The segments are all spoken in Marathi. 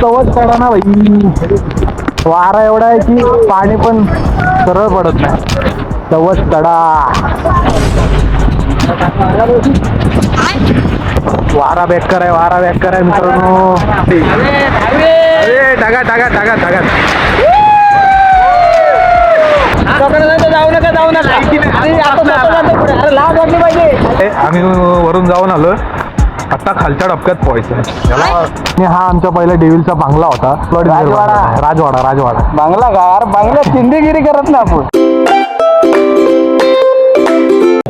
सवच पडा ना भाई वारा एवढा आहे की पाणी पण सरळ पडत नाही. सवच तडा वारा बेकार आहे वारा बेकार आहे मित्रांनो. अरे टाका टाका टाका टाका जाऊ नका जाऊ नका अरे लाज वाटली पाहिजे. आम्ही वरून जाऊन आलो आता खालच्या टप्प्यात पोहायचं. याला आणि हा आमचा पहिला डेव्हिलचा बांगला होता. राजवाडा. राजवाडा राजवाडा. बांगला का? अरे बांगला चिंदीगिरी करत ना आपण.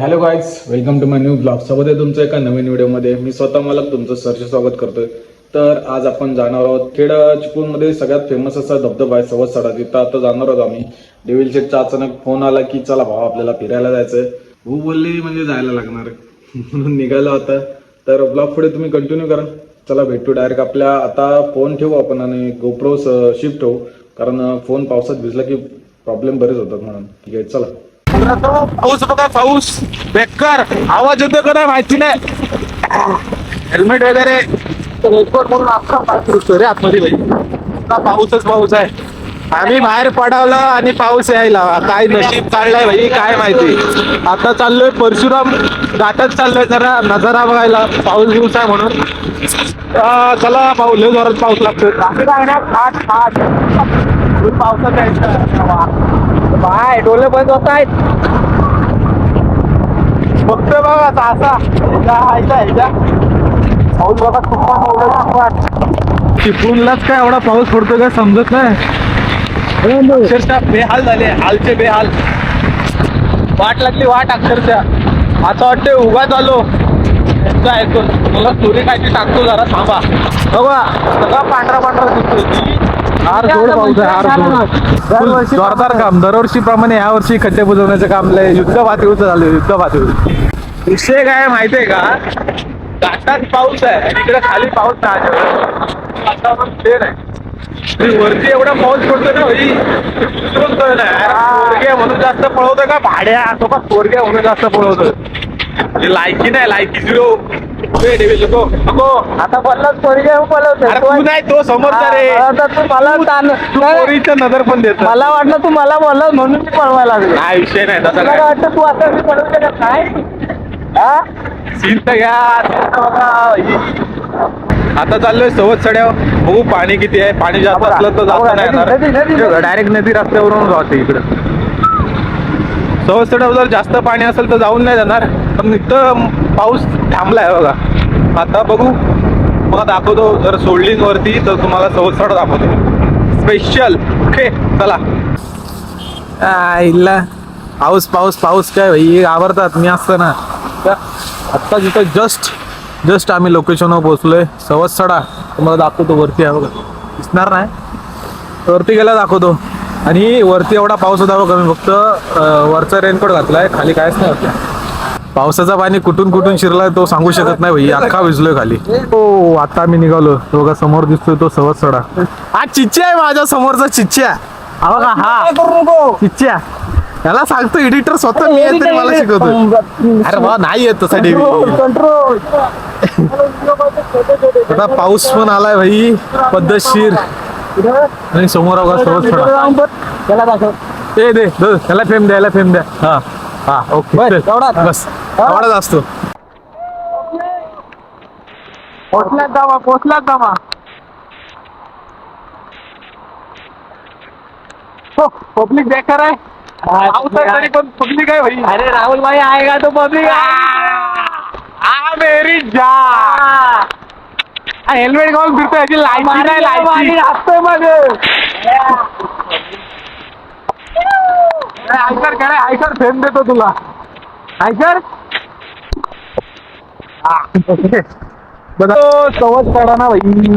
Hello guys welcome to my new blog सोबत आहे तुमचं एका नवीन व्हिडिओमध्ये. मी स्वतः मला तुमचं सरचे स्वागत करतोय. तर आज आपण जाणार आहोत खेड चिपळूणमध्ये. सगळ्यात फेमस असा धबधबा आहे सवत सडा तिथं आता जाणार आहोत आम्ही. डेव्हिल शेटचा अचानक फोन आला की चला भाऊ आपल्याला फिरायला जायचंय. भाऊ बोलले म्हणजे जायला लागणार. म्हणून निघालो आता. तर ब्लॉग पुढे तुम्ही कंटिन्यू करा. चला भेटू डायरेक्ट आपल्या आता फोन ठेवू आपण आणि गोप्रो शिफ्ट ठेवू कारण फोन पावसात भिजला की प्रॉब्लेम बरेच होतात म्हणून. ठीक आहे चला. पाऊस बघा पाऊस. बेकार. आवाज येतो का नाही माहिती नाही. हेल्मेट वगैरे. रेनकोट म्हणून अख्खा पाऊस रे आतमध्ये पाऊसच पाऊस आहे. आम्ही बाहेर पडावलं आणि पाऊस यायला. काय नशीब काढलाय भाई काय माहिती. आता चाललोय परशुराम घाटात चाललोय जरा नजारा बघायला पाऊस दिवस आहे म्हणून. चला पाऊस लय जोरात पाऊस लागतोय. पावसात यायचं बाय डोले बंद होत आहेत. फक्त बघा असा. ह्याच्या ह्याच्या ह्याच्या पाऊस बघा खूप चिपळूणलाच काय एवढा पाऊस पडतो काय समजत नाही. अक्षरशः बेहाल झाले हालचे बेहाल. वाट लागली वाट अक्षरशः. असं वाटते आलो यांचं ऐकून. मला स्टोरी काय ती टाकतो जरा थांबा. बघा सगळा पांढरा पांढरा दिसतोय. हार जोड पाऊस आहे हार जोड. दरवर्षी जोरदार काम. दरवर्षी प्रमाणे या वर्षी खड्डे बुजवण्याचं काम लय. युद्ध पातळीचं झालं युद्ध पातळी विषय काय माहितीये का? घाटात पाऊस आहे इकडे खाली पाऊस नाही वातावरण नाही आणि वरती एवढा पाऊस पडतो ना भाई. विसरून कळलं म्हणून जास्त पळवतोय का? भाड्या तो का पोरगे म्हणून जास्त पळवतोय. हे लायकी नाही लायकी झिरो आता नाही तो समोरचा रे. आता तू मला ताण- पोरीचं नजर पण देत मला वाटलं तू मला बोलला म्हणून मी पळवायला लागलो. काय विषय नाही तसा काय काय? वाटतं तू आता मी हा? सीन तर घ्या. ही. आता चाललोय सवत चढ्यावर बघू पाणी किती आहे. पाणी जास्त असलं तर जास्त नाही. येणार. डायरेक्ट नदी रस्त्यावरून जाते इकडं. सवत चढ्यावर जर जास्त पाणी असेल तर जाऊन नाही जाणार. पण इथं पाऊस थांबलाय बघा. आता बघू. मग दाखवतो. जर सोडली वरती तर तुम्हाला सवत चढ दाखवतो. स्पेशल ओके चला. इल्ला. पाऊस पाऊस पाऊस काय भाई? आवडतात मी असताना. आत्ता तिथं जस्ट जस्ट आम्ही लोकेशनवर पोहोचलोय. सवत सडा. तुम्हाला दाखवतो वरती आहे बघा. दिसणार नाही. वरती गेला दाखवतो. आणि वरती एवढा पाऊस होता बघा मी फक्त वरचा रेनकोट घातलाय. खाली कायच नाही होतं. पावसाचा पाणी कुठून कुठून शिरलाय तो सांगू शकत नाही भाई. अख्खा भिजलोय खाली. हो आता आम्ही निघालो. तो बघा समोर दिसतोय तो सवत सडा. हा चिच्च्या आहे माझ्या समोरचा चिच्च्या हा बघा हा. चिच्च्या याला सांगतो एडिटर स्वतः मी तरी मला शिकवतो. अरे बा नाही येत तसा डेव्ही कंट्रोल आता पाऊस पण आलाय भाई पद्धतशीर. आणि समोर बघा सवत सडा त्याला दाखव. ते दे त्याला फेम द्या याला फेम द्या. हा हा ओके बस. एवढाच? असतो. पोचल्यात दामा पोचल्यात दामा पब्लिक बेकार आहे तरी पण पब्लिक आहे भाई. अरे राहुल भाई आएगा तो पब्लिक आ मेरी जा हेल्मेट घालून फिरतोय याची लायकी नाही लायकी असतोय मग आयकर काय आयकर फेम देतो तुला. आयकर बघा सवच पडा ना भाई.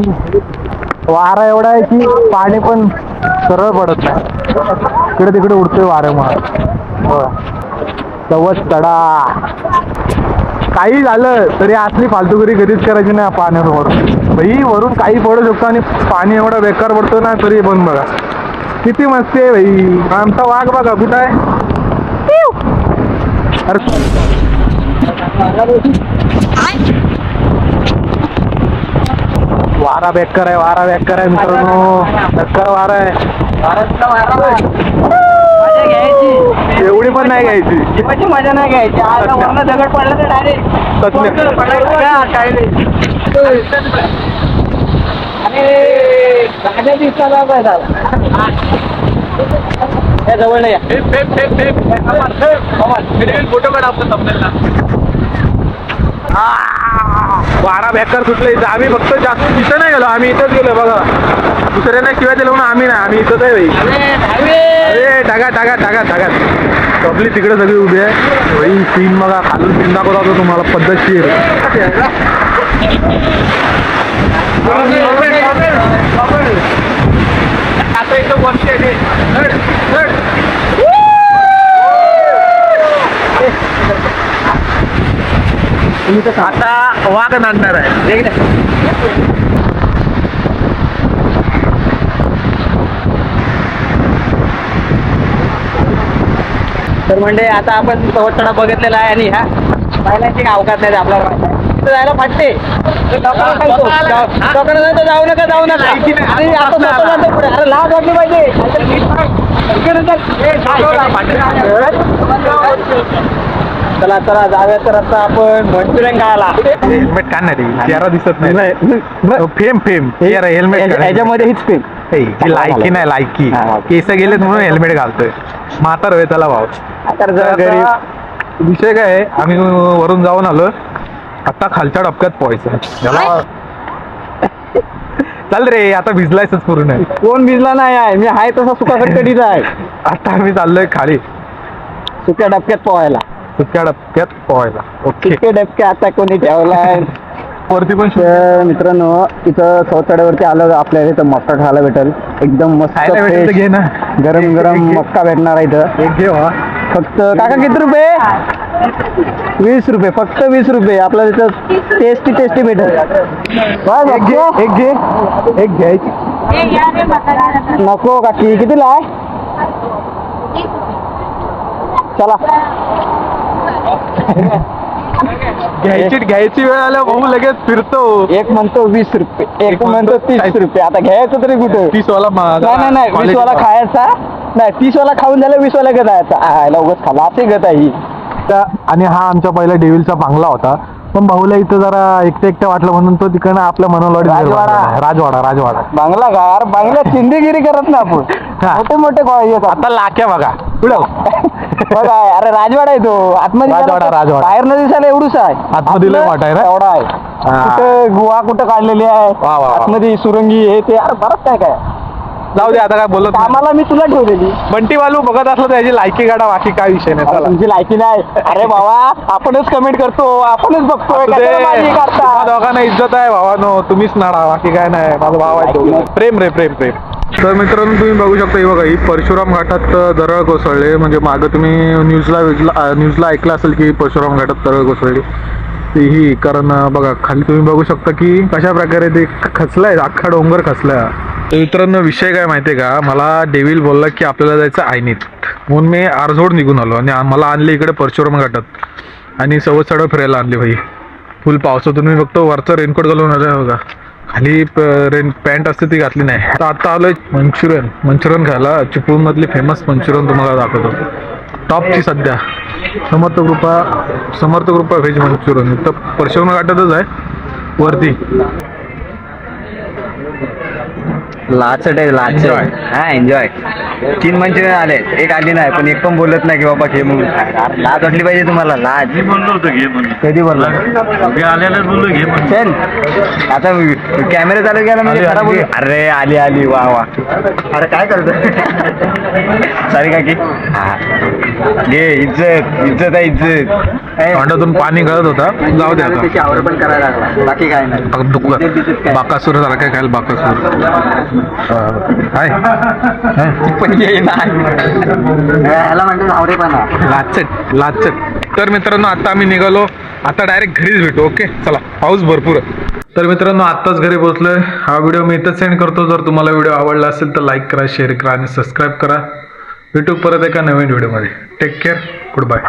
वारा एवढा आहे की पाणी पण सरळ पडत नाही. इकडे तिकडे उडतोय वाऱ्यामुळे तवच तडा. काही झालं तरी असली फालतूगिरी कधीच करायची नाही पाण्यावर भाई वरून काही पडू शकतो आणि पाणी एवढं बेकार पडतो ना तरी पण बघा. किती मस्ती आहे भाई आमचा वाघ बघा कुठं आहे? अरे वारा बेकार आहे वारा बेकार आहे मित्रांनो. बेकार वारा आहे. मजा घ्यायची. एवढी पण नाही घ्यायची. जीवाची मजा नाही घ्यायची. आता वरनं दगड पडला तर डायरेक्ट गाड्या दिसला काय झाला? जवळ नाही. फोटो काढ आपण thumbnail वारा बेकार सुटले इथं आम्ही फक्त जास्त तिथं नाही गेलो आम्ही इथंच गेलो बघा. दुसऱ्यांना शिवाय दिलं म्हणून आम्ही नाही आम्ही इथंच आहे भाई. अरे, टाका टाका टाका टाका आपली तिकडे सगळी उभी आहे. भाई सीन बघा खालून सीन दाखवत होतो तुम्हाला पद्धतशीर. आता एकदम वरती आहे ते. चढ, चढ. आता वाघ नांदणार आहे. तर म्हणजे आता आपण सवटकडा बघितलेला आहे आणि ह्या काय अवकाश नाही आपल्याला. तिथं जायला फाटते. सांगतो, जाऊ- नका जाऊ नका. आणि स्वतः जातो पुढे. अरे लाज वाटली पाहिजे. चल. चला चला जाऊया तर आता आपण मंचुरियन खायला हेल्मेट का नाही रे? चेहरा दिसत नाही. फेम फेम चेहरा हेल्मेट याच्यामध्ये हीच पेन ही लायकी नाही लायकी. हा. केस गेलेत म्हणून हेल्मेट घालतोय. म्हातार होय त्याला भाव तर तर गरीब. आता विषय काय आहे, आम्ही वरून जाऊन आलो. आता खालच्या डबक्यात पोहायचं. त्याला चल रे आता भिजलायच पूर्ण. कोण भिजला नाही आहे? मी आहे तसा सुका आहे. आता आम्ही चाललोय खाली. सुक्या डबक्यात पोहायला. सुक्या डबक्यात पोहायला ओके. डबके आता कोणी ठेवलाय? वरती पण तर मित्रांनो इथं चौथाड्यावरती आलं आपल्याला इथं मक्का खायला भेटेल. एकदम मस्त खायला भेटेल तर fresh, घे ना. गरम गरम मक्का भेटणार आहे इथं. एक घे वा. फक्त काका किती रुपये? वीस रुपये. फक्त वीस रुपये. आपल्याला इथं टेस्टी टेस्टी भेटेल. एक घे नको? एक घे. एक घ्यायची. नको काकी. कितीला आहे? चला. घ्यायची घ्यायची वेळ आल्या भाऊ लगेच फिरतो. एक म्हणतो वीस रुपये एक म्हणतो तीस. रुपये. आता घ्यायचं तरी कुठे? तीस वाला नाही नाही वीस वाला खायचा. नाही तीस वाला खाऊन झालं वीस वाला गदायचा आयला उगाच खाला असे आहे त्या- आणि हा आमच्या पहिला डेव्हिलचा बांगला होता. पण भाऊला इथं जरा एकटं एकटं वाटलं म्हणून तो तिकडनं आपल्या मनोलवाडी राजवाडा. राजवाडा राजवाडा बांगला गार बांगल्यात चिंदेगिरी करत ना आपण हा. मोठे मोठे आता लाक्या बघा पुढं. बघा अरे राजवाडा आहे तो आतमध्ये राजवाडा, गेला तर राजवाडा. बाहेर न दिसायला एवढूच आहे आतमध्ये लय आपलं मोठा आहे ना? एवढा आहे हा. कुठं गुहा कुठं काढलेली आहे वा, वा, वा. आतमध्ये सुरंगी हे ते अरे बरंच काय काय जाऊ दे आता काय बोलत नाही. कामाला मी तुला ठेवलेली. बंटी बालू बघत असलं तर याची लायकी गाडा बाकी काय विषय नाही अरे चला. तुमची लायकी नाही. अरे बाबा आपणच कमेंट करतो आपणच बघतोय असू दे. कशाला माझी तुम्हा करता दोघांना इज्जत आहे भावानो तुम्हीच नाडा बाकी काय नाही. माझा भाव आहे. प्रेम रे प्रेम प्रेम. तर मित्रांनो तुम्ही बघू शकता ही बघा ही परशुराम घाटात दरड कोसळले. म्हणजे मागं तुम्ही न्यूजला न्यूजला न्यूजला ऐकलं असेल की परशुराम घाटात दरड कोसळली. ती ही कारण अं, बघा खाली तुम्ही बघू शकता की कशा प्रकारे ते खचलाय अख्खा डोंगर खचलाय. तर मित्रांनो विषय काय माहितीये का? मला डेव्हिल बोलला की आपल्याला जायचं आयनीत म्हणून मी आरझोड निघून आलो आणि मला आणले इकडे परशुराम घाटात. आणि सवत सडव फिरायला आणली भाई फुल पावसातून मी बघतो वरचं रेनकोट घालून आलं बघा. खाली प- रेन पॅन्ट असते ती घातली नाही. तर आता आलोय मंचुरियन. मंचुरियन खायला चिपळूण मधली फेमस मंचुरियन तुम्हाला दाखवतो. टॉपची सध्या. समर्थ कृपा समर्थ कृपा व्हेज मंचुरियन. तर परशुराम घाटातच आहे. वरती. लाचट आहे लाचट Enjoy. हा एन्जॉय तीन मंचुरियन आले. एक आली नाही पण एक पण बोलत नाही की बाबा घे म्हणून. अरे, लाज वाटली पाहिजे तुम्हाला लाज म्हणलो होतो घे म्हणून. कधी बोलला? मी बोललो घे म्हणून. चल. आता कॅमेरा चालू केला म्हणजे खरा. बोल. अरे आली आली वा वा. अरे काय करतो सॉरी काकी. घे इज्जत इज्जत आहे इज्जत. तोंडातून पाणी गळत होता. जाऊ दे आता. त्याची आवड पण करायला लागला. बाकी काय नाही. फक्त बाकासूर सारखं खायला बाकासूर. हाय. हाय. पण येईना ह्याला म्हणतात आवडेपणा लाचट लाचट तर मित्रांनो आता आम्ही निघालो. आता डायरेक्ट घरीच भेटू ओके? चला पाऊस भरपूर तर मित्रांनो आत्ताच घरी पोहोचलोय. हा व्हिडिओ मी इथंच सेंड करतो. जर तुम्हाला व्हिडिओ आवडला असेल तर लाईक करा शेअर करा आणि सबस्क्राईब करा. भेटू परत एका नवीन व्हिडिओमध्ये. Take care good bye